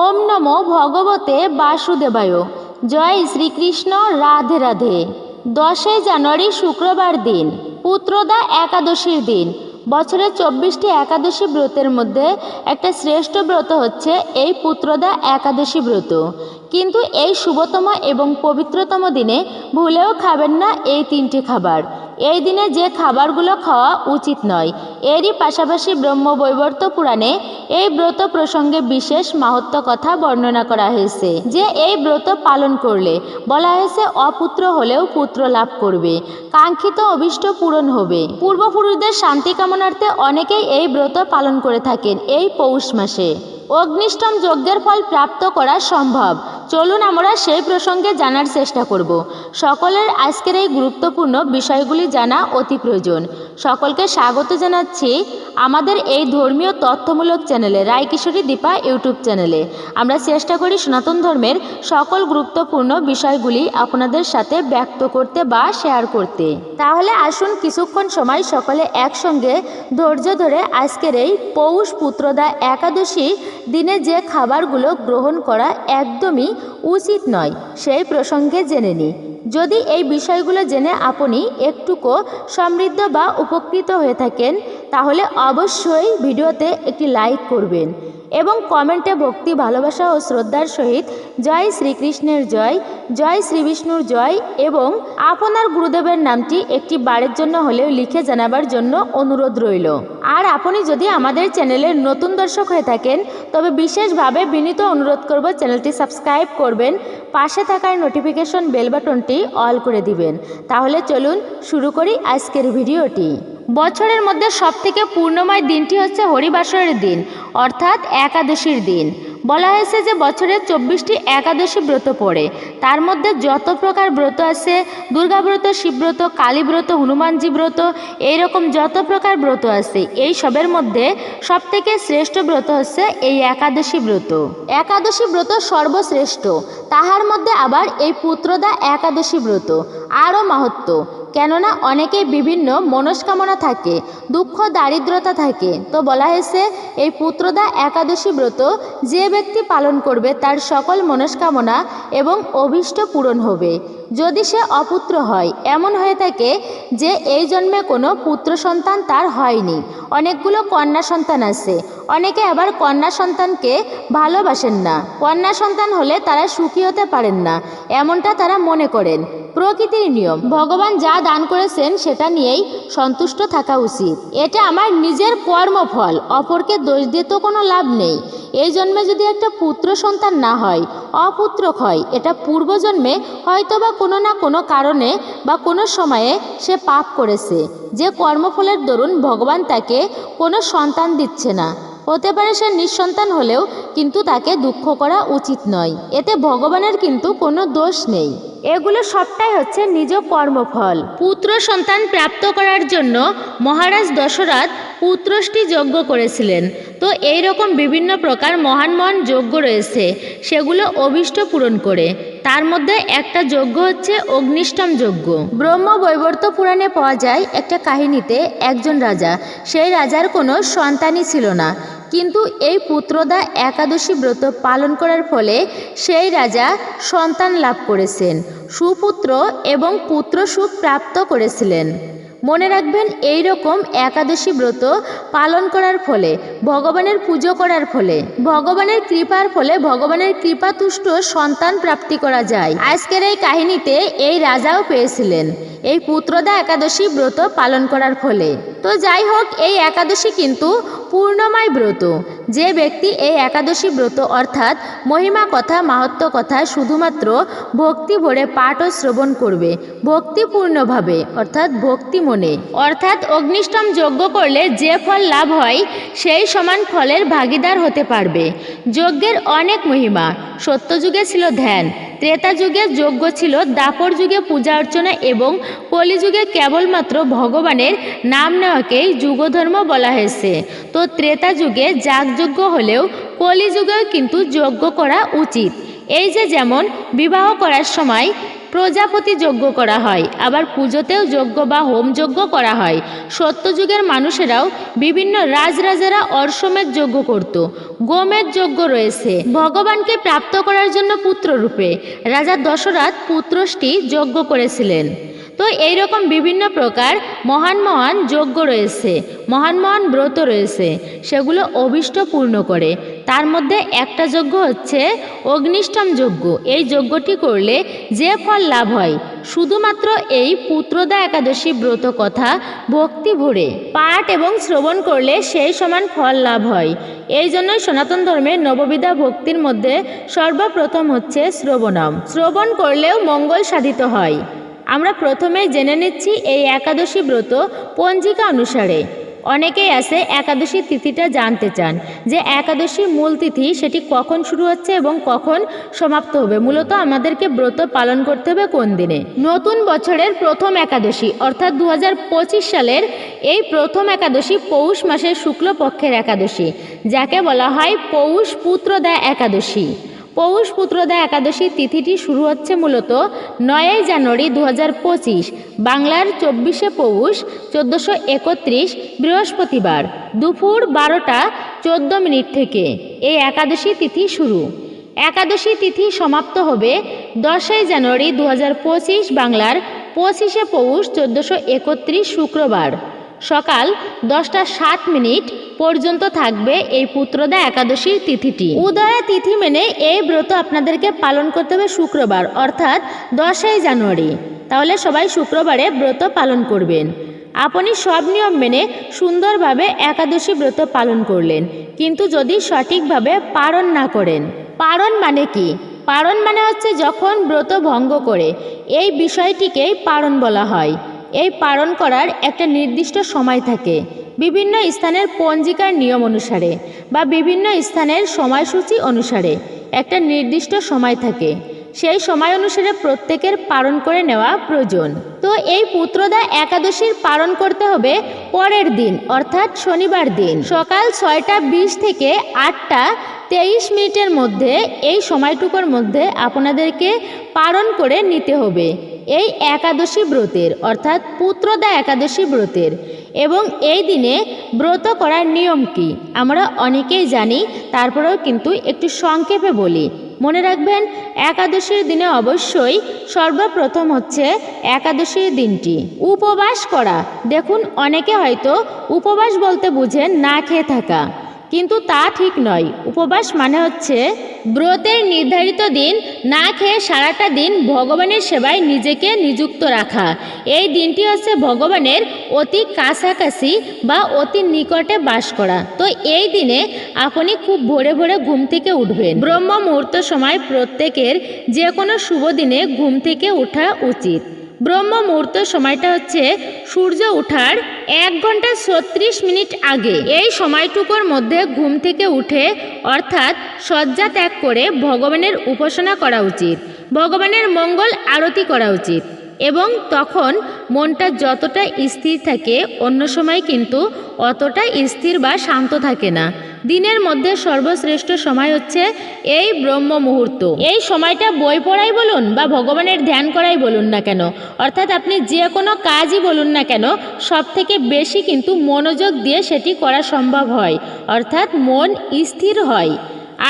ওম নমো ভগবতে বাসুদেবায়। জয় শ্রীকৃষ্ণ, রাধে রাধে। দশই জানুয়ারি শুক্রবার দিন, পুত্রদা একাদশীর দিন। বছরের চব্বিশটি একাদশী ব্রতের মধ্যে একটা শ্রেষ্ঠ ব্রত হচ্ছে এই পুত্রদা একাদশী ব্রত। কিন্তু এই শুভতম এবং পবিত্রতম দিনে ভুলেও খাবেন না এই তিনটি খাবার। এই দিনে যে খাবারগুলো খাওয়া উচিত নয়, এরই পাশাপাশি ব্রহ্মবৈবর্ত পুরাণে এই ব্রত প্রসঙ্গে বিশেষ মাহাত্ম কথা বর্ণনা করা হয়েছে যে এই ব্রত পালন করলে বলা হয়েছে অপুত্র হলেও পুত্র লাভ করবে, কাঙ্ক্ষিত অভিষ্ট পূরণ হবে। পূর্বপুরুষদের শান্তি কামনার্থে অনেকেই এই ব্রত পালন করে থাকেন এই পৌষ মাসে। অগ্নিষ্টম যজ্ঞের ফল প্রাপ্ত করা সম্ভব। চলুন আমরা সেই প্রসঙ্গে জানার চেষ্টা করব। সকলের আজকের এই গুরুত্বপূর্ণ বিষয়গুলি জানা অতি প্রয়োজন। সকলকে স্বাগত জানাচ্ছি আমাদের এই ধর্মীয় তথ্যমূলক চ্যানেলে, রায়কিশোরী দীপা ইউটিউব চ্যানেলে। আমরা চেষ্টা করি সনাতন ধর্মের সকল গুরুত্বপূর্ণ বিষয়গুলি আপনাদের সাথে ব্যক্ত করতে বা শেয়ার করতে। তাহলে আসুন কিছুক্ষণ সময় সকলে একসঙ্গে ধৈর্য ধরে আজকের এই পৌষ পুত্রদা একাদশী দিনে যে খাবারগুলো গ্রহণ করা একদমই উচিত নয়, সেই প্রসঙ্গে জেনে নিই। যদি এই বিষয়গুলো জেনে আপনি একটুকু সমৃদ্ধ বা উপকৃত হয়ে থাকেন, তাহলে অবশ্যই ভিডিওতে একটি লাইক করবেন। এবং কমেন্টে ভক্তি, ভালোবাসা ও শ্রদ্ধার সহিত জয় শ্রীকৃষ্ণের জয় জয় শ্রীবিষ্ণুর জয় এবং আপনার গুরুদেবের নামটি একটি বারের জন্য হলেও লিখে জানাবার জন্য অনুরোধ রইল। আর আপনি যদি আমাদের চ্যানেলের নতুন দর্শক হয়ে থাকেন, তবে বিশেষভাবে বিনীত অনুরোধ করব চ্যানেলটি সাবস্ক্রাইব করবেন, পাশে থাকার নোটিফিকেশন বেল বাটনটি অল করে দিবেন। তাহলে চলুন শুরু করি আজকের ভিডিওটি। বছরের মধ্যে সবথেকে পূর্ণময় দিনটি হচ্ছে হরিবাসরের দিন, অর্থাৎ একাদশীর দিন। বলা হয়েছে যে বছরের চব্বিশটি একাদশী ব্রত পড়ে। তার মধ্যে যত প্রকার ব্রত আছে দুর্গাব্রত শিবব্রত কালীব্রত হনুমানজি ব্রত, এইরকম যত প্রকার ব্রত আছে, এই সবের মধ্যে সবথেকে শ্রেষ্ঠ ব্রত হচ্ছে এই একাদশী ব্রত। একাদশী ব্রত সর্বশ্রেষ্ঠ। তাহার মধ্যে আবার এই পুত্রদা একাদশী ব্রত, আরও মাহাত্ম কেননা অনেকেই বিভিন্ন মনস্কামনা থাকে, দুঃখ, দারিদ্রতা থাকে। তো বলা হয়েছে, এই পুত্রদা একাদশী ব্রত যে ব্যক্তি পালন করবে তার সকল মনস্কামনা এবং অভীষ্ট পূরণ হবে। যদি সে অপুত্র হয়, এমন হয়ে থাকে যে এই জন্মে কোনো পুত্র সন্তান তার হয়নি। অনেকগুলো কন্যা সন্তান আছে। অনেকে আবার কন্যা সন্তানকে ভালোবাসেন না। কন্যা সন্তান হলে তারা সুখী হতে পারেন না, এমনটা তারা মনে করেন। প্রকৃতির নিয়ম। ভগবান যা দান করেছেন সেটা নিয়েই সন্তুষ্ট থাকা উচিত। এটা আমার নিজের কর্মফল, অপরকে দোষ দিয়ে তো কোনো লাভ নেই। এই জন্মে যদি একটা পুত্র সন্তান না হয় অপুত্রক হয় এটা পূর্বজন্মে হয়তো বা কোনো না কোনো কারণে বা কোনো সময়ে সে পাপ করেছে। যে কর্মফলের দরুন ভগবান তাকে কোনো সন্তান দিচ্ছে না। হতে পারে সে নিঃসন্তান হলেও কিন্তু তাকে দুঃখ করা উচিত নয়। এতে ভগবানের কিন্তু কোনো দোষ নেই। এগুলো সবটাই হচ্ছে নিজ কর্মফল। পুত্র সন্তান প্রাপ্ত করার জন্য মহারাজ দশরথ পুত্রষ্টি যজ্ঞ করেছিলেন। তো এই রকম বিভিন্ন প্রকার মহান মহান যজ্ঞ রয়েছে, সেগুলো অভিষ্ট পূরণ করে। তার মধ্যে একটা যজ্ঞ হচ্ছে অগ্নিষ্টম যজ্ঞ। ব্রহ্ম বৈবর্ত পুরাণে পাওয়া যায় একটা কাহিনীতে একজন রাজা, সেই রাজার কোনো সন্তানই ছিল না। কিন্তু এই পুত্রদা একাদশী ব্রত পালন করার ফলে সেই রাজা সন্তান লাভ করেছেন, সুপুত্র এবং পুত্র সুখ প্রাপ্ত করেছিলেন। মনে রাখবেন এই রকম একাদশী ব্রত পালন করার ফলে, ভগবানের পুজো করার ফলে, ভগবানের কৃপার ফলে, ভগবানের কৃপাতুষ্ট সন্তান প্রাপ্তি করা যায়। আজকের এই কাহিনীতে এই রাজাও পেয়েছিলেন, এই পুত্রদা একাদশী ব্রত পালন করার ফলে। তো যাই হোক, এই একাদশী কিন্তু পূর্ণময় ব্রত। যে ব্যক্তি এই একাদশী ব্রত অর্থাৎ মহিমা কথা মাহাত্ম কথা শুধুমাত্র ভক্তি ভরে পাঠ ও শ্রবণ করবে, ভক্তিপূর্ণভাবে, অর্থাৎ ভক্তি মনে। অর্থাৎ অগ্নিষ্টম যজ্ঞ করলে যে ফল লাভ হয়, সেই সমান ফলের ভাগিদার হতে পারবে। যজ্ঞের অনেক মহিমা। সত্যযুগে ছিল ধ্যান ত্রেতা যুগে যজ্ঞ ছিল দাপর যুগে পূজা অর্চনা এবং কলিযুগে কেবলমাত্র ভগবানের নাম নেওয়াকেই যুগধর্ম বলা হয়েছে। তো ত্রেতা যুগে যাগযজ্ঞ হলেও কলিযুগেও কিন্তু যজ্ঞ করা উচিত। এই যে যেমন বিবাহ করার সময় প্রজাপতি যজ্ঞ করা হয়, আবার পুজোতেও যজ্ঞ বা হোম যজ্ঞ করা হয়। সত্যযুগের মানুষেরাও বিভিন্ন রাজরাজারা অর্শমের যজ্ঞ করত। গোমের যজ্ঞ রয়েছে। ভগবানকে প্রাপ্ত করার জন্য পুত্ররূপে রাজা দশরথ পুত্রষ্টি যজ্ঞ করেছিলেন। তো এইরকম বিভিন্ন প্রকার মহান মহান যজ্ঞ রয়েছে, মহান মহান ব্রত রয়েছে, সেগুলো অভিষ্ট পূর্ণ করে। তার মধ্যে একটা যজ্ঞ হচ্ছে অগ্নিষ্টম যজ্ঞ। এই যজ্ঞটি করলে যে ফল লাভ হয়, শুধুমাত্র এই পুত্রদা একাদশী ব্রত কথা ভক্তি ভরে পাঠ এবং শ্রবণ করলে সেই সমান ফল লাভ হয়। এই জন্যই সনাতন ধর্মের নববিধা ভক্তির মধ্যে সর্বপ্রথম হচ্ছে শ্রবণম। শ্রবণ করলেও মঙ্গল সাধিত হয়। আমরা প্রথমেই জেনে নিচ্ছি এই একাদশী ব্রত পঞ্জিকা অনুসারে। অনেকেই আছে একাদশী তিথিটা জানতে চান যে একাদশী মূল তিথি সেটি কখন শুরু হচ্ছে এবং কখন সমাপ্ত হবে। মূলত আমাদেরকে ব্রত পালন করতে হবে কোন দিনে? নতুন বছরের প্রথম একাদশী, অর্থাৎ দু হাজার পঁচিশ সালের এই প্রথম একাদশী পৌষ মাসের শুক্লপক্ষের একাদশী, যাকে বলা হয় পৌষ পুত্রদা একাদশী। পৌষ পুত্রদা একাদশী তিথিটি শুরু হচ্ছে মূলত নয়ই জানুয়ারি দু হাজার পঁচিশ, বাংলার চব্বিশে পৌষ, চোদ্দোশো একত্রিশ, বৃহস্পতিবার, দুপুর বারোটা চোদ্দ মিনিট থেকে এই একাদশী তিথি শুরু। একাদশী তিথি সমাপ্ত হবে দশই জানুয়ারি দু হাজার পঁচিশ, বাংলার পঁচিশে পৌষ, চোদ্দোশো একত্রিশ, শুক্রবার। সকাল দশটা সাত মিনিট পর্যন্ত থাকবে এই পুত্রদা একাদশীর তিথিটি। উদয়া তিথি মেনে এই ব্রত আপনাদেরকে পালন করতে হবে শুক্রবার, অর্থাৎ দশই জানুয়ারি। তাহলে সবাই শুক্রবারে ব্রত পালন করবেন। আপনি সব নিয়ম মেনে সুন্দরভাবে একাদশী ব্রত পালন করলেন, কিন্তু যদি সঠিকভাবে পালন না করেন। পারণ মানে কি? পারণ মানে হচ্ছে যখন ব্রত ভঙ্গ করে, এই বিষয়টিকেই পারণ বলা হয়। এই পালন করার একটা নির্দিষ্ট সময় থাকে। বিভিন্ন স্থানের পঞ্জিকার নিয়ম অনুসারে বা বিভিন্ন স্থানের সময়সূচি অনুসারে একটা নির্দিষ্ট সময় থাকে। সেই সময় অনুসারে প্রত্যেকের পালন করে নেওয়া প্রয়োজন। তো এই পুত্রদা একাদশীর পালন করতে হবে পরের দিন, অর্থাৎ শনিবার দিন। সকাল ছয়টা বিশ থেকে আটটা তেইশ মিনিটের মধ্যে এই সময়টুকুর মধ্যে আপনাদেরকে পালন করে নিতে হবে। এই একাদশী ব্রতের, অর্থাৎ পুত্রদা একাদশী ব্রতের। এবং এই দিনে ব্রত করার নিয়ম কি? আমরা অনেকেই জানি, তারপরেও কিন্তু একটু সংক্ষেপে বলি। মনে রাখবেন, একাদশীর দিনে অবশ্যই সর্বপ্রথম হচ্ছে একাদশীর দিনটি, উপবাস করা। দেখুন, অনেকে হয়তো উপবাস বলতে বুঝেন না খেয়ে থাকা। কিন্তু তা ঠিক নয়। উপবাস মানে হচ্ছে ব্রতের নির্ধারিত দিন না খেয়ে সারাটা দিন ভগবানের সেবায় নিজেকে নিযুক্ত রাখা। এই দিনটি হচ্ছে ভগবানের অতি কাছাকাছি বা অতি নিকটে বাস করা। তো এই দিনে আপনি খুব ভোরে ভোরে ঘুম থেকে উঠবেন। ব্রহ্ম মুহূর্ত সময় প্রত্যেকের যে কোনো শুভ দিনে ঘুম থেকে ওঠা উচিত। ব্রহ্ম মুহূর্ত সময়টা হচ্ছে সূর্য ওঠার এক ঘণ্টা ছত্রিশ মিনিট আগে। এই সময়টুকুর মধ্যে ঘুম থেকে উঠে অর্থাৎ শয্যা ত্যাগ করে ভগবানের উপাসনা করা উচিত, ভগবানের মঙ্গল আরতি করা উচিত এবং তখন মনটা যতটা স্থির থাকে অন্য সময় কিন্তু অতটা স্থির বা শান্ত থাকে না। দিনের মধ্যে সর্বশ্রেষ্ঠ সময় হচ্ছে এই ব্রহ্ম মুহূর্ত এই সময়টা বই পড়াই বলুন বা ভগবানের ধ্যান করাই বলুন না কেন? অর্থাৎ আপনি যে কোনো কাজই বলুন না কেন সব থেকে বেশি কিন্তু মনোযোগ দিয়ে সেটি করা সম্ভব হয়। অর্থাৎ মন স্থির হয়।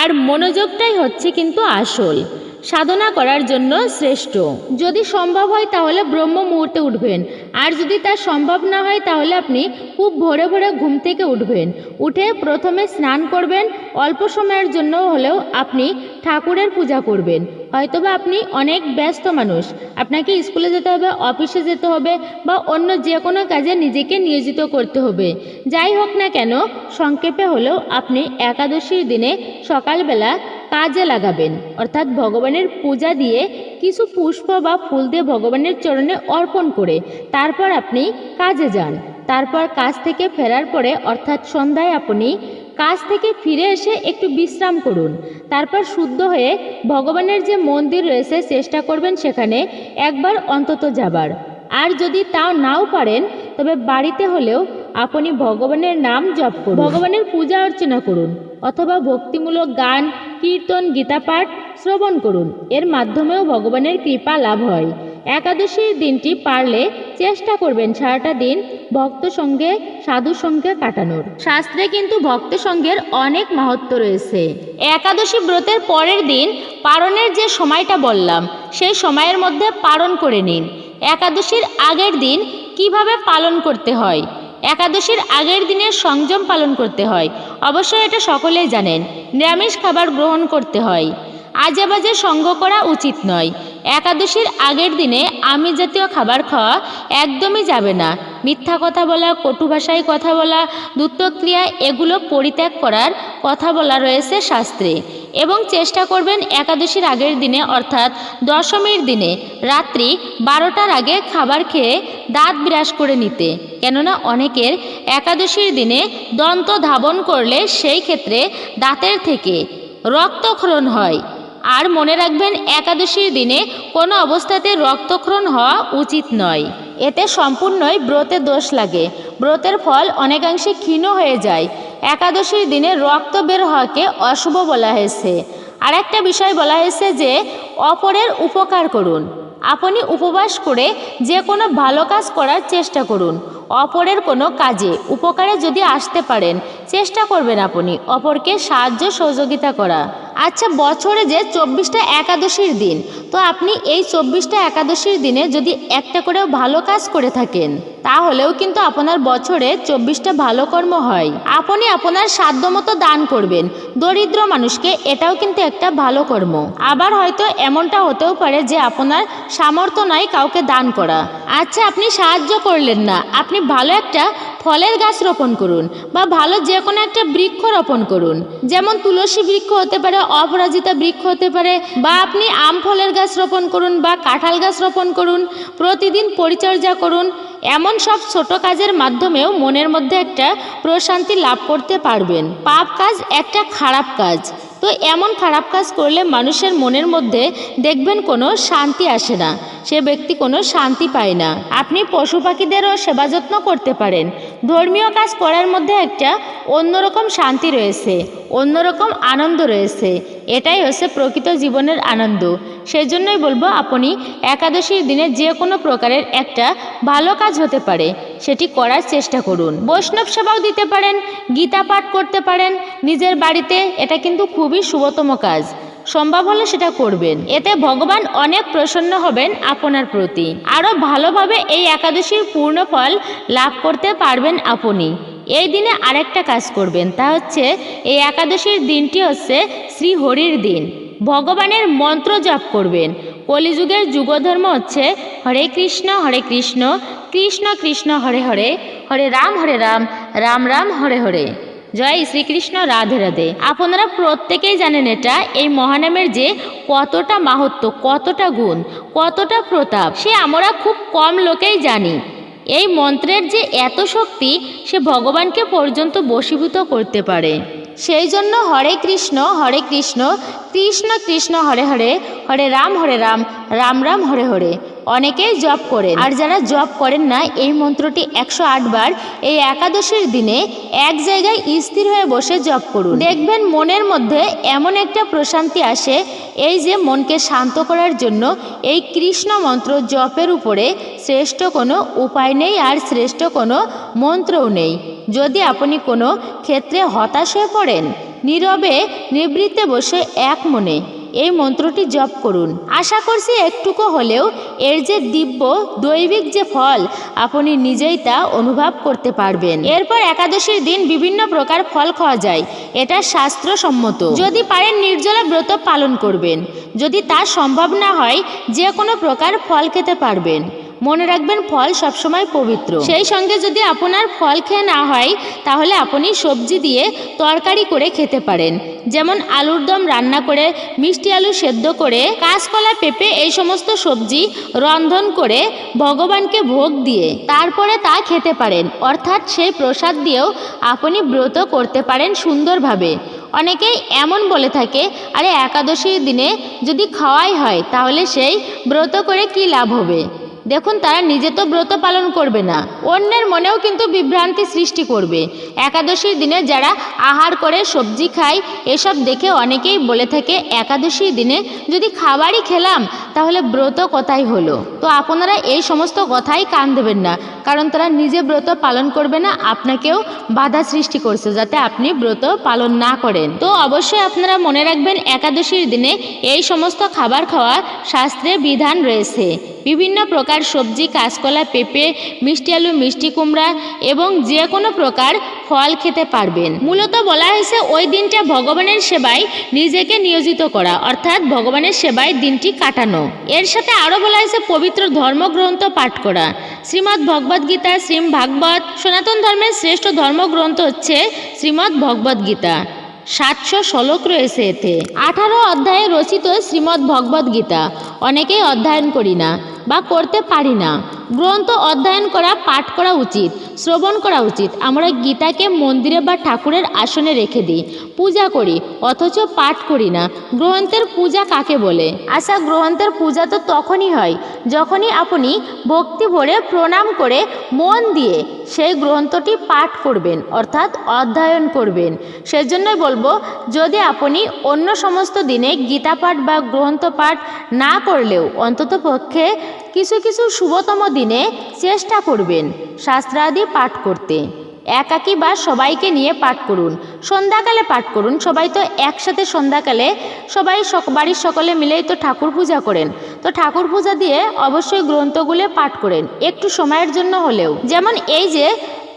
আর মনোযোগটাই হচ্ছে কিন্তু আসল। সাধনা করার জন্য শ্রেষ্ঠ। যদি সম্ভব হয় তাহলে ব্রহ্ম মুহূর্তে উঠবেন। আর যদি তা সম্ভব না হয় তাহলে আপনি খুব ভোরে ভোরে ঘুম থেকে উঠবেন। উঠে প্রথমে স্নান করবেন, অল্প সময়ের জন্য হলেও আপনি ঠাকুরের পূজা করবেন। হয়তোবা আপনি অনেক ব্যস্ত মানুষ। আপনাকে স্কুলে যেতে হবে, অফিসে যেতে হবে বা অন্য যে কোনো কাজে নিজেকে নিয়োজিত করতে হবে। যাই হোক না কেন, সংক্ষেপে হলেও আপনি একাদশীর দিনে সকালবেলা কাজে লাগাবেন। অর্থাৎ ভগবানের পূজা দিয়ে কিছু পুষ্প বা ফুল দিয়ে ভগবানের চরণে অর্পণ করে তারপর আপনি কাজে যান। তারপর কাজ থেকে ফেরার পরে অর্থাৎ সন্ধ্যায় আপনি কাজ থেকে ফিরে এসে একটু বিশ্রাম করুন। তারপর শুদ্ধ হয়ে ভগবানের যে মন্দির রয়েছে চেষ্টা করবেন সেখানে একবার অন্তত যাবার। আর যদি তাও নাও পারেন তবে বাড়িতে হলেও আপনি ভগবানের নাম জপ করুন। ভগবানের পূজা অর্চনা করুন। অথবা ভক্তিমূলক গান কীর্তন গীতা পাঠ শ্রবণ করুন। এর মাধ্যমেও ভগবানের কৃপা লাভ হয়। একাদশীর দিনটি পারলে চেষ্টা করবেন সারাটা দিন ভক্ত সঙ্গে, সাধু সঙ্গে কাটানোর। শাস্ত্রে কিন্তু ভক্ত সঙ্গের অনেক মাহাত্ম রয়েছে। একাদশী ব্রতের পরের দিন পারণের যে সময়টা বললাম, সেই সময়ের মধ্যে পালন করে নিন। একাদশীর আগের দিন কীভাবে পালন করতে হয়? একাদশীর আগের দিনের সংযম পালন করতে হয়। অবশ্যই এটা সকলেই জানেন, নিরামিষ খাবার গ্রহণ করতে হয়। আজে বাজে সঙ্গ করা উচিত নয়। একাদশীর আগের দিনে আমিষ জাতীয় খাবার খাওয়া একদমই যাবে না। মিথ্যা কথা বলা, কটু ভাষায় কথা বলা দ্রুতক্রিয়া এগুলো পরিত্যাগ করার কথা বলা রয়েছে শাস্ত্রে। এবং চেষ্টা করবেন একাদশীর আগের দিনে, অর্থাৎ দশমীর দিনে রাত্রি বারোটার আগে খাবার খেয়ে দাঁত বিরাস করে নিতে। কেননা অনেকের একাদশীর দিনে দন্ত ধাবন করলে সেই ক্ষেত্রে দাঁতের থেকে রক্তক্ষরণ হয়। আর মনে রাখবেন, একাদশীর দিনে কোনো অবস্থাতে রক্তক্ষরণ হওয়া উচিত নয়। এতে সম্পূর্ণই ব্রতে দোষ লাগে। ব্রতের ফল অনেকাংশে ক্ষীণ হয়ে যায়। একাদশীর দিনে রক্ত বের হওয়াকে অশুভ বলা হয়েছে। আর একটা বিষয় বলা হয়েছে যে, অপরের উপকার করুন। আপনি উপবাস করে যে কোনো ভালো কাজ করার চেষ্টা করুন। অপরের কোনো কাজে, উপকারে যদি আসতে পারেন, চেষ্টা করবেন আপনি অপরকে সাহায্য সহযোগিতা করা। আচ্ছা বছরে যে চব্বিশটা একাদশীর দিন, তো আপনি এই চব্বিশটা একাদশীর দিনে যদি একটা করেও ভালো কাজ করে থাকেন। তাহলেও কিন্তু আপনার বছরে চব্বিশটা ভালো কর্ম হয়। আপনি আপনার সাধ্যমতো দান করবেন। দরিদ্র মানুষকে এটাও কিন্তু একটা ভালো কর্ম। আবার হয়তো এমনটা হতেও পারে যে আপনার সামর্থ্য নয় কাউকে দান করা। আচ্ছা আপনি সাহায্য করলেন না। আপনি ভালো একটা ফলের গাছ রোপণ করুন বা ভালো যে কোনো একটা বৃক্ষ রোপণ করুন। যেমন তুলসী বৃক্ষ হতে পারে, অপরাজিতা বৃক্ষ হতে পারে বা আপনি আম ফলের গাছ রোপণ করুন বা কাঁঠাল গাছ রোপণ করুন। প্রতিদিন পরিচর্যা করুন। এমন সব ছোট কাজের মাধ্যমেও মনের মধ্যে একটা প্রশান্তি লাভ করতে পারবেন। পাপ কাজ একটা খারাপ কাজ। তো এমন খারাপ কাজ করলে মানুষের মনের মধ্যে দেখবেন কোনো শান্তি আসে না। সে ব্যক্তি কোনো শান্তি পায় না। আপনি পশু পাখিদেরও সেবা যত্ন করতে পারেন। ধর্মীয় কাজ করার মধ্যে একটা অন্যরকম শান্তি রয়েছে, অন্যরকম আনন্দ রয়েছে। এটাই হচ্ছে প্রকৃত জীবনের আনন্দ। সেই জন্যই বলব, আপনি একাদশীর দিনে যে কোনো প্রকারের একটা ভালো কাজ হতে পারে, সেটি করার চেষ্টা করুন। বৈষ্ণব সেবাও দিতে পারেন, গীতা পাঠ করতে পারেন, নিজের বাড়িতে এটা কিন্তু খুবই শুভতম কাজ। সম্ভব হলে সেটা করবেন। এতে ভগবান অনেক প্রসন্ন হবেন আপনার প্রতি। আরও ভালোভাবে এই একাদশীর পূর্ণ ফল লাভ করতে পারবেন আপনি। এই দিনে আরেকটা কাজ করবেন, তা হচ্ছে এই একাদশীর দিনটি হচ্ছে শ্রী হরির দিন। ভগবানের মন্ত্র জপ করবেন। কলিযুগের যুগধর্ম হচ্ছে হরে কৃষ্ণ হরে কৃষ্ণ কৃষ্ণ কৃষ্ণ, হরে হরে হরে রাম হরে রাম রাম রাম, হরে হরে। জয় শ্রীকৃষ্ণ, রাধে রাধে। আপনারা প্রত্যেকেই জানেন এটা, এই মহানামের যে কতটা মাহাত্ম কতটা গুণ, কতটা প্রতাপ, সে আমরা খুব কম লোকেই জানি। এই মন্ত্রের যে এত শক্তি, সে ভগবানকে পর্যন্ত বশীভূত করতে পারে। সেই জন্য হরে কৃষ্ণ হরে কৃষ্ণ কৃষ্ণ কৃষ্ণ, হরে হরে হরে রাম হরে রাম রাম রাম, হরে হরে। অনেকেই জপ করেন। আর যারা জপ করেন না, এই মন্ত্রটি একশো বার এই একাদশীর দিনে এক জায়গায় স্থির হয়ে বসে জপ করুন। দেখবেন মনের মধ্যে এমন একটা প্রশান্তি আসে, এই যে মনকে শান্ত করার জন্য এই কৃষ্ণ মন্ত্র জপের উপরে শ্রেষ্ঠ কোনো উপায় নেই আর শ্রেষ্ঠ কোনো মন্ত্রও নেই। যদি আপনি কোনো ক্ষেত্রে হতাশ হয়ে পড়েন, নীরবে নিবৃত্তে বসে এক মনে এই মন্ত্রটি জপ করুন। আশা করছি একটুকু হলেও এর যে দিব্য, দৈবিক যে ফল, আপনি নিজেই তা অনুভব করতে পারবেন। এরপর একাদশীর দিন বিভিন্ন প্রকার ফল খাওয়া যায়। এটা শাস্ত্রসম্মত। যদি পারেন নির্জলা ব্রত পালন করবেন। যদি তা সম্ভব না হয়, যে কোনো প্রকার ফল খেতে পারবেন। মনে রাখবেন ফল সবসময় পবিত্র। সেই সঙ্গে যদি আপনার ফল খেয়ে না হয়, তাহলে আপনি সবজি দিয়ে তরকারি করে খেতে পারেন। যেমন আলুর দম রান্না করে, মিষ্টি আলু সেদ্ধ করে, কাঁচকলা, পেঁপে এই সমস্ত সবজি রন্ধন করে ভগবানকে ভোগ দিয়ে তারপরে তা খেতে পারেন। অর্থাৎ সেই প্রসাদ দিয়েও আপনি ব্রত করতে পারেন সুন্দরভাবে। অনেকেই এমন বলে থাকে, আরে একাদশীর দিনে যদি খাওয়াই হয়, তাহলে সেই ব্রত করে কি লাভ হবে? দেখুন, তারা নিজে তো ব্রত পালন করবে না। অন্যের মনেও কিন্তু বিভ্রান্তি সৃষ্টি করবে। একাদশীর দিনে যারা আহার করে, সবজি খায়, এসব দেখে অনেকেই বলে থাকে, একাদশীর দিনে যদি খাবারই খেলাম তাহলে ব্রত কথাই হলো। তো আপনারা এই সমস্ত কথাই কান দেবেন না, কারণ তারা নিজে ব্রত পালন করবে না, আপনাকেও বাধা সৃষ্টি করছে যাতে আপনি ব্রত পালন না করেন। তো অবশ্যই আপনারা মনে রাখবেন, একাদশীর দিনে এই সমস্ত খাবার খাওয়া শাস্ত্রে বিধান রয়েছে। বিভিন্ন প্রকার সবজি, কাঁচকলা, পেঁপে, মিষ্টি আলু, মিষ্টি কুমড়া এবং যে কোনো প্রকার ফল খেতে পারবেন। মূলত বলা হয়েছে, ওই দিনটা ভগবানের সেবায় নিজেকে নিয়োজিত করা। অর্থাৎ ভগবানের সেবায় দিনটি কাটানো। এর সাথে আরও বলা হয়েছে, পবিত্র ধর্মগ্রন্থ পাঠ করা। শ্রীমদ্ ভগবদ গীতা, শ্রীম ভাগবত, সনাতন ধর্মের শ্রেষ্ঠ ধর্মগ্রন্থ হচ্ছে শ্রীমদ্ ভগবদ গীতা। সাতশো শ্লোক রয়েছে এতে। আঠারো অধ্যায়ে রচিত শ্রীমদ্ ভগবদ গীতা। অনেকেই অধ্যয়ন করি না। বা করতে পারি না। গ্রন্থ অধ্যয়ন করা, পাঠ করা উচিত, শ্রবণ করা উচিত। আমরা গীতাকে মন্দিরে বা ঠাকুরের আসনে রেখে দিই। পূজা করি, অথচ পাঠ করি না। গ্রন্থের পূজা কাকে বলে? আচ্ছা গ্রন্থের পূজা তো তখনই হয়, যখনই আপনি ভক্তি ভরে প্রণাম করে মন দিয়ে সেই গ্রন্থটি পাঠ করবেন, অর্থাৎ অধ্যয়ন করবেন। সেজন্যই বলব, যদি আপনি অন্য সমস্ত দিনে গীতা পাঠ বা গ্রন্থ পাঠ না করলেও অন্তত পক্ষে কিছু কিছু শুভতম দিনে চেষ্টা করবেন, শাস্ত্রাদি পাঠ করতে। একাকী বা সবাইকে নিয়ে পাঠ করুন। সন্ধ্যাকালে পাঠ করুন। সবাই তো একসাথে সন্ধ্যাকালে, সবাই বাড়ির সকলে মিলেই তো ঠাকুর পূজা করেন। তো ঠাকুর পূজা দিয়ে অবশ্যই গ্রন্থগুলো পাঠ করেন, একটু সময়ের জন্য হলেও। যেমন এই যে,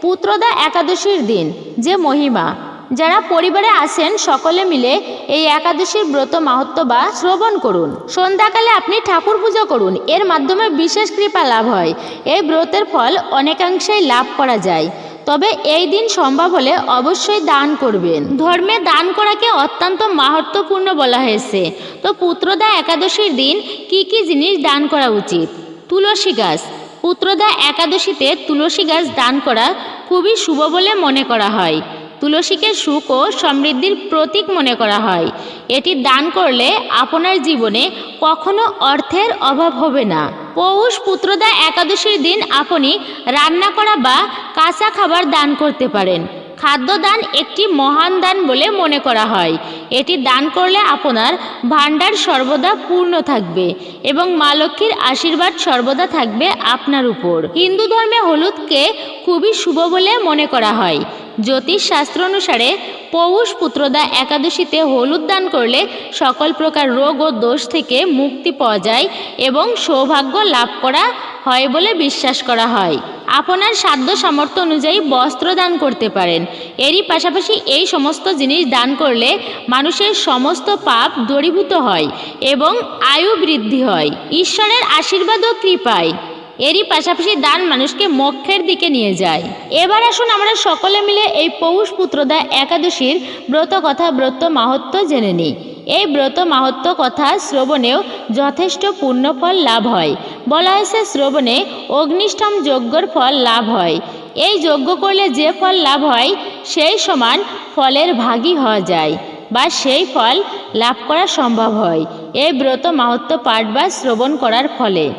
পুত্রদা একাদশীর দিন, যে মহিমা যারা পরিবারে আসেন, সকলে মিলে এই একাদশীর ব্রত মাহাত্ম বা শ্রবণ করুন। সন্ধ্যাকালে আপনি ঠাকুর পুজো করুন। এর মাধ্যমে বিশেষ কৃপা লাভ হয়। এই ব্রতের ফল অনেকাংশেই লাভ করা যায়। তবে এই দিন সম্ভব হলে অবশ্যই দান করবেন। ধর্মে দান করাকে অত্যন্ত মাহাত্মপূর্ণ বলা হয়েছে। তো পুত্রদা একাদশীর দিন কি কি জিনিস দান করা উচিত? তুলসী গাছ। পুত্রদা একাদশীতে তুলসী গাছ দান করা খুবই শুভ বলে মনে করা হয়। তুলসীকে সুখ ও সমৃদ্ধির প্রতীক মনে করা হয়। এটি দান করলে আপনার জীবনে কখনো অর্থের অভাব হবে না। পৌষ পুত্রদা একাদশীর দিন আপনি রান্না করা বা কাঁচা খাবার দান করতে পারেন। খাদ্যদান একটি মহান দান বলে মনে করা হয়। এটি দান করলে আপনার ভাণ্ডার সর্বদা পূর্ণ থাকবে এবং মা লক্ষ্মীর আশীর্বাদ সর্বদা থাকবে আপনার উপর। হিন্দু ধর্মে হলুদকে খুবই শুভ বলে মনে করা হয়। জ্যোতিষ শাস্ত্র অনুসারে পৌষ পুত্রদা একাদশীতে হলুদ দান করলে সকল প্রকার রোগ ও দোষ থেকে মুক্তি পাওয়া যায় এবং সৌভাগ্য লাভ করা হয় বলে বিশ্বাস করা হয়। আপনার সাধ্য সামর্থ্য অনুযায়ী বস্ত্র দান করতে পারেন। এরই পাশাপাশি এই সমস্ত জিনিস দান করলে মানুষের সমস্ত পাপ দূরীভূত হয় এবং আয়ু বৃদ্ধি হয়। ঈশ্বরের আশীর্বাদ ও কৃপায়। এরই পাশাপাশি দান মানুষকে মোক্ষের দিকে নিয়ে যায়। এবার আসুন আমরা সকলে মিলে এই পৌষ পুত্রদা একাদশীর ব্রত কথা ব্রত মাহাত্ম জেনে নিই। এই ব্রত মাহাত্ম কথা শ্রবণেও যথেষ্ট পুণ্যফল লাভ হয়। বলা হয়েছে, শ্রবণে অগ্নিষ্টম যজ্ঞর ফল লাভ হয়। এই যজ্ঞ করলে যে ফল লাভ হয়, সেই সমান ফলের ভাগী হওয়া যায় বা সেই ফল লাভ করা সম্ভব হয়। এই ব্রত মাহাত্ম পাঠ বা শ্রবণ করার ফলে।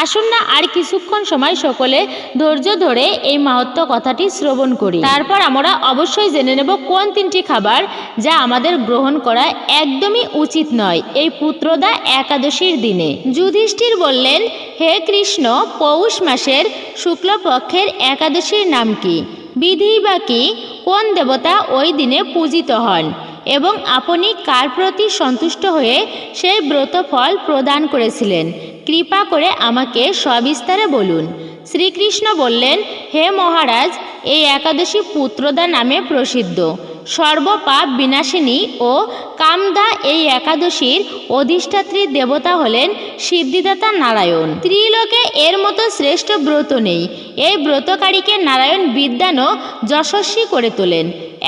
আসুন না আর কিছুক্ষণ সময় সকলে ধৈর্য ধরে এই মাহাত্ম কথাটি শ্রবণ করি। তারপর আমরা অবশ্যই জেনে নেব কোন তিনটি খাবার যা আমাদের গ্রহণ করা একদমই উচিত নয় এই পুত্রদা একাদশীর দিনে। যুধিষ্ঠির বললেন, হে কৃষ্ণ, পৌষ মাসের শুক্লপক্ষের একাদশীর নাম কি? বিধি বা কি? কোন দেবতা ওই দিনে পূজিত হন? এবং আপনি কার প্রতি সন্তুষ্ট হয়ে সেই ব্রত ফল প্রদান করেছিলেন? কৃপা করে আমাকে সবিস্তারে বলুন। শ্রীকৃষ্ণ বললেন, হে মহারাজ, এই একাদশী পুত্রদা নামে প্রসিদ্ধ। সর্বপাপ বিনাশিনী ও কামদা এই একাদশীর অধিষ্ঠাত্রী দেবতা হলেন সিদ্ধিদাতা নারায়ণ। ত্রিলোকে এর মতো শ্রেষ্ঠ ব্রত নেই। এই ব্রতকারীকে নারায়ণ বিদ্যান ও যশস্বী করে তোলেন।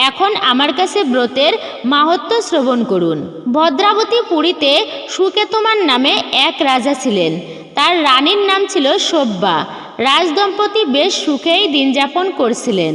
এখন আমার কাছে ব্রতের মাহাত্ম শ্রবণ করুন। ভদ্রাবতী পুরীতে সুকেতুমান নামে এক রাজা ছিলেন। তার রানীর নাম ছিল সব্যা রাজদম্পতি বেশ সুখেই দিন যাপন করছিলেন।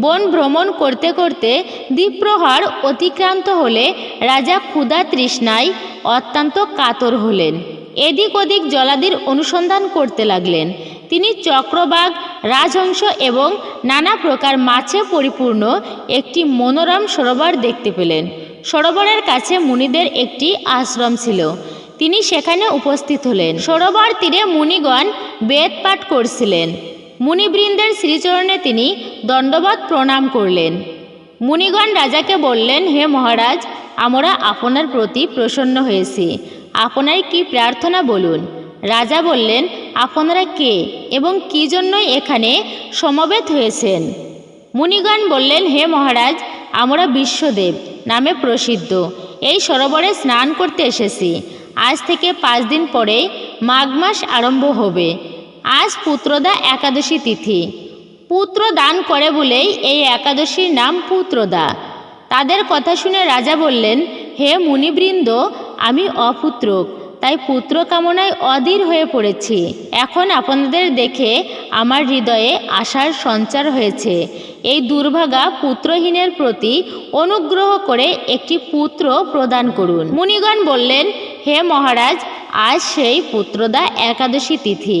বন ভ্রমণ করতে করতে দ্বীপ্রহর অতিক্রান্ত হলে রাজা ক্ষুধা তৃষ্ণায় অত্যন্ত কাতর হলেন। এদিক ওদিক জলাদির অনুসন্ধান করতে লাগলেন। তিনি চক্রবাগ রাজহংস এবং নানা প্রকার মাছে পরিপূর্ণ একটি মনোরম সরোবর দেখতে পেলেন। সরোবরের কাছে মুনিদের একটি আশ্রম ছিল। তিনি সেখানে উপস্থিত হলেন। সরোবর তীরে মুনিগণ বেদ পাঠ করছিলেন। মুনিবৃন্দের শ্রীচরণে তিনি দণ্ডবত প্রণাম করলেন। মুনিগণ রাজাকে বললেন, হে মহারাজ, আমরা আপনার প্রতি প্রসন্ন হয়েছি। আপনার কি প্রার্থনা বলুন? রাজা বললেন, আপনারা কে এবং কি জন্যই এখানে সমবেত হয়েছেন? মুনিগণ বললেন, হে মহারাজ, আমরা বিশ্বদেব নামে প্রসিদ্ধ। এই সরোবরে স্নান করতে এসেছি। আজ থেকে পাঁচ দিন পরে মাঘ মাস আরম্ভ হবে। আজ পুত্রদা একাদশী তিথি। পুত্র দান করে বলেই এই একাদশীর নাম পুত্রদা। তাদের কথা শুনে রাজা বললেন, হে মুনিবৃন্দ, আমি অপুত্রক, তাই পুত্র কামনায় অধীর হয়ে পড়েছি। এখন আপনাদের দেখে আমার হৃদয়ে আশার সঞ্চার হয়েছে। এই দুর্ভাগা পুত্রহীনের প্রতি অনুগ্রহ করে একটি পুত্র প্রদান করুন। মুনিগণ বললেন, হে মহারাজ, আজ সেই পুত্রদা একাদশী তিথি।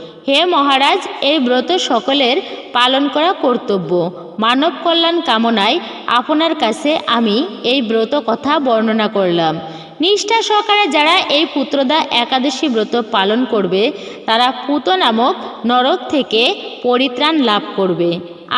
হে মহারাজ, এই ব্রত সকলের পালন করা কর্তব্য। মানব কল্যাণ কামনায় আপনার কাছে আমি এই ব্রত কথা বর্ণনা করলাম। নিষ্ঠা সহকারে যারা এই পুত্রদা একাদশী ব্রত পালন করবে, তারা পুত নামক নরক থেকে পরিত্রাণ লাভ করবে।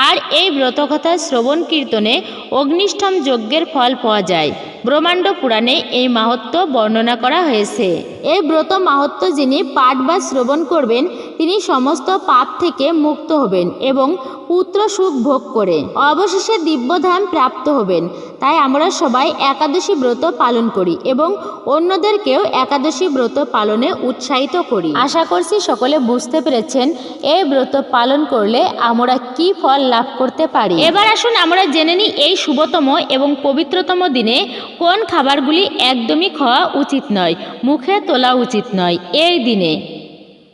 আর এই ব্রতকথা শ্রবণ কীর্তনে অগ্নিষ্ঠম যজ্ঞের ফল পাওয়া যায়। ব্রহ্মাণ্ড পুরাণে এই মাহাত্ম বর্ণনা করা হয়েছে। এই ব্রত মাহাত্ম যিনি পাঠ বা শ্রবণ করবেন, তিনি সমস্ত পাপ থেকে মুক্ত হবেন এবং পুত্র সুখ ভোগ করে অবশেষে দিব্যধাম প্রাপ্ত হবেন। তাই আমরা সবাই একাদশী ব্রত পালন করি এবং অন্যদেরকেও একাদশী ব্রত পালনে উৎসাহিত করি। আশা করছি সকলে বুঝতে পেরেছেন এই ব্রত পালন করলে আমরা কি ফল লাভ করতে পারি। এবার আসুন আমরা জেনে নিই এই শুভতম এবং পবিত্রতম দিনে কোন খাবারগুলি একদমই খাওয়া উচিত নয় মুখে তোলা উচিত নয় এই দিনে।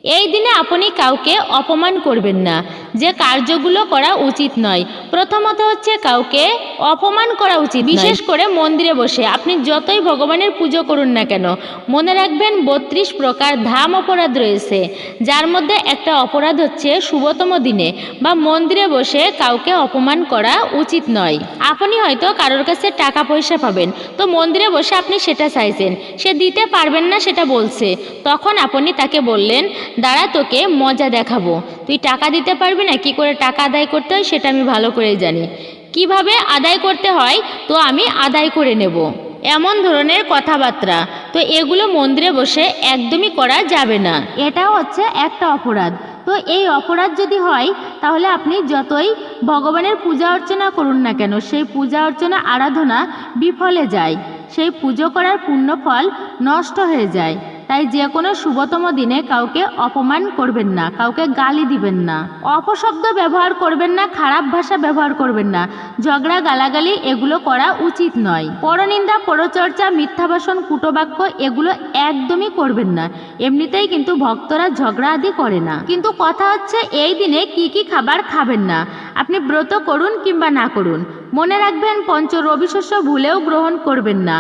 এই দিনে আপনি কাউকে অপমান করবেন না। যে কার্যগুলো করা উচিত নয়। প্রথমত হচ্ছে কাউকে অপমান করা উচিত বিশেষ করে মন্দিরে বসে। আপনি যতই ভগবানের পুজো করুন না কেন, মনে রাখবেন বত্রিশ প্রকার ধাম অপরাধ রয়েছে। যার মধ্যে একটা অপরাধ হচ্ছে শুভতম দিনে বা মন্দিরে বসে কাউকে অপমান করা উচিত নয়। আপনি হয়তো কারোর কাছে টাকা পয়সা পাবেন। তো মন্দিরে বসে আপনি সেটা চাইছেন। সে দিতে পারবেন না সেটা বলছে। তখন আপনি তাকে বললেন দাঁড়া, তোকে মজা দেখাবো। তুই টাকা দিতে পারবি না, কি করে টাকা আদায় করতে হয় সেটা আমি ভালো করেই জানি। কীভাবে আদায় করতে হয়, তো আমি আদায় করে নেব। এমন ধরনের কথাবার্তা। তো এগুলো মন্দিরে বসে একদমই করা যাবে না। এটাও হচ্ছে একটা অপরাধ। তো এই অপরাধ যদি হয়, তাহলে আপনি যতই ভগবানের পূজা অর্চনা করুন না কেন, সেই পূজা অর্চনা আরাধনা বিফলে যায়। সেই পুজো করার পুণ্যফল নষ্ট হয়ে যায়। তাই যে কোনো শুভতম দিনে কাউকে অপমান করবেন না, কাউকে গালি দিবেন না। অপশব্দ ব্যবহার করবেন না, খারাপ ভাষা ব্যবহার করবেন না। ঝগড়া, গালাগালি এগুলো করা উচিত নয়। পরনিন্দা, পরচর্চা মিথ্যা ভাষণ কুটবাক্য এগুলো একদমই করবেন না। এমনিতেই কিন্তু ভক্তরা ঝগড়া আদি করে না। কিন্তু কথা হচ্ছে, এই দিনে কি কি খাবার খাবেন না? আপনি ব্রত করুন কিংবা না করুন। মনে রাখবেন, পঞ্চ রবিশস্য ভুলেও গ্রহণ করবেন না।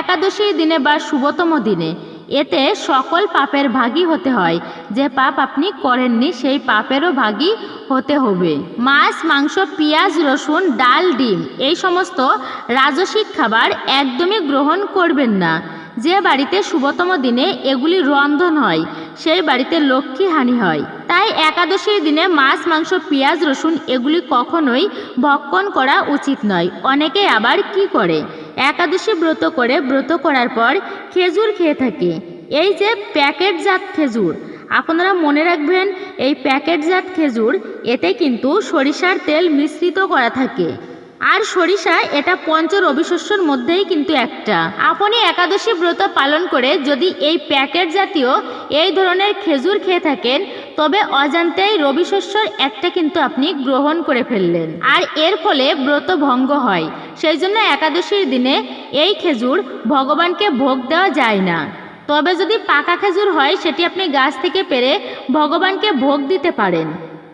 একাদশীর দিনে বা শুভতম দিনে। এতে সকল পাপের ভাগী হতে হয়। যে পাপ আপনি করেননি, সেই পাপেরও ভাগী হতে হবে। মাছ, মাংস, পেঁয়াজ, রসুন, ডাল, ডিম, এই সমস্ত রাজসিক খাবার একদমই গ্রহণ করবেন না। যে বাড়িতে শুভতম দিনে এগুলি রন্ধন হয়, সেই বাড়িতে লক্ষ্মী হানি হয়। তাই একাদশীর দিনে মাছ, মাংস, পেঁয়াজ, রসুন এগুলি কখনোই ভক্ষণ করা উচিত নয়। অনেকে আবার কি করে? একাদশী ব্রত করে ব্রত করার পর খেজুর খেয়ে থাকে। এই যে প্যাকেটজাত খেজুর, আপনারা মনে রাখবেন, এই প্যাকেটজাত খেজুর, এতে কিন্তু সরিষার তেল মিশ্রিত করা থাকে। আর সরিষা এটা পঞ্চ রবিশস্যর মধ্যেই কিন্তু একটা। আপনি একাদশী ব্রত পালন করে যদি এই প্যাকেট জাতীয় এই ধরনের খেজুর খেয়ে থাকেন, তবে অজান্তেই রবিশস্যর একটা কিন্তু আপনি গ্রহণ করে ফেললেন। আর এর ফলে ব্রত ভঙ্গ হয়। সেই জন্য একাদশীর দিনে এই খেজুর ভগবানকে ভোগ দেওয়া যায় না। তবে যদি পাকা খেজুর হয়, সেটি আপনি গাছ থেকে পেরে ভগবানকে ভোগ দিতে পারেন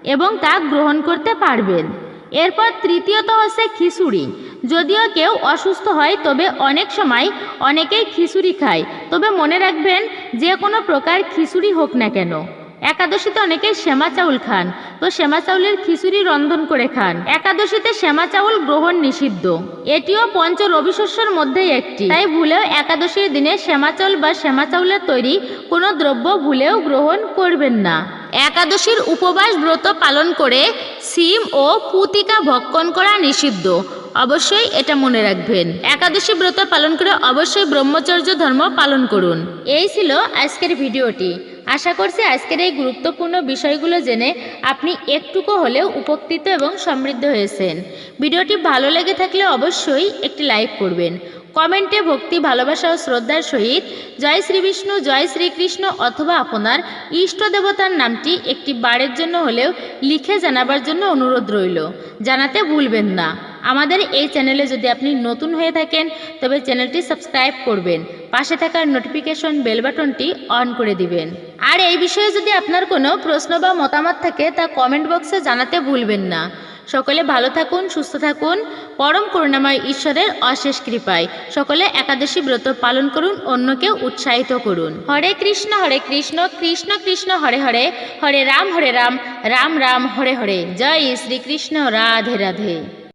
এবং তা গ্রহণ করতে পারবেন। এরপর তৃতীয়ত হচ্ছে খিচুড়ি। যদিও কেউ অসুস্থ হয়, তবে অনেক সময় অনেকেই খিচুড়ি খায়। তবে মনে রাখবেন, যে কোনো প্রকার খিচুড়ি হোক না কেন। একাদশীতে অনেকে শ্যামা চাউল খান। তো শ্যামা চাউলের খিচুড়ি রন্ধন করে খান। একাদশীতে শ্যামা চাউল গ্রহণ নিষিদ্ধ। এটিও পঞ্চ রবিশস্যের মধ্যেই একটি। তাই ভুলেও একাদশীর দিনে শ্যামা চাউল বা শ্যামা চাউলের তৈরি কোনো দ্রব্য ভুলেও গ্রহণ করবেন না। একাদশীর উপবাস ব্রত পালন করে সিম ও পুতিকা ভক্ষণ করা নিষিদ্ধ। অবশ্যই এটা মনে রাখবেন। একাদশী ব্রত পালন করে অবশ্যই ব্রহ্মচর্য ধর্ম পালন করুন। এই ছিল আজকের ভিডিওটি। আশা করছি আজকের এই গুরুত্বপূর্ণ বিষয়গুলো জেনে আপনি একটুকু হলেও উপকৃত এবং সমৃদ্ধ হয়েছেন। ভিডিওটি ভালো লেগে থাকলে অবশ্যই একটি লাইক করবেন। কমেন্টে ভক্তি, ভালোবাসা ও শ্রদ্ধার সহিত জয় শ্রী বিষ্ণু, জয় শ্রীকৃষ্ণ অথবা আপনার ইষ্ট দেবতার নামটি একটি বারের জন্য হলেও লিখে জানাবার জন্য অনুরোধ রইল। জানাতে ভুলবেন না। আমাদের এই চ্যানেলে যদি আপনি নতুন হয়ে থাকেন, তবে চ্যানেলটি সাবস্ক্রাইব করবেন। পাশে থাকার নোটিফিকেশন বেল বাটনটি অন করে দিবেন। আর এই বিষয়ে যদি আপনার কোনো প্রশ্ন বা মতামত থাকে, তা কমেন্ট বক্সে জানাতে ভুলবেন না। সকলে ভালো থাকুন, সুস্থ থাকুন। পরম করুণাময় ঈশ্বরের অশেষ কৃপায়। সকলে একাদশী ব্রত পালন করুন, অন্যকে উৎসাহিত করুন। হরে কৃষ্ণ হরে কৃষ্ণ কৃষ্ণ কৃষ্ণ, হরে হরে। হরে রাম হরে রাম রাম রাম, হরে হরে। জয় শ্রীকৃষ্ণ, রাধে রাধে।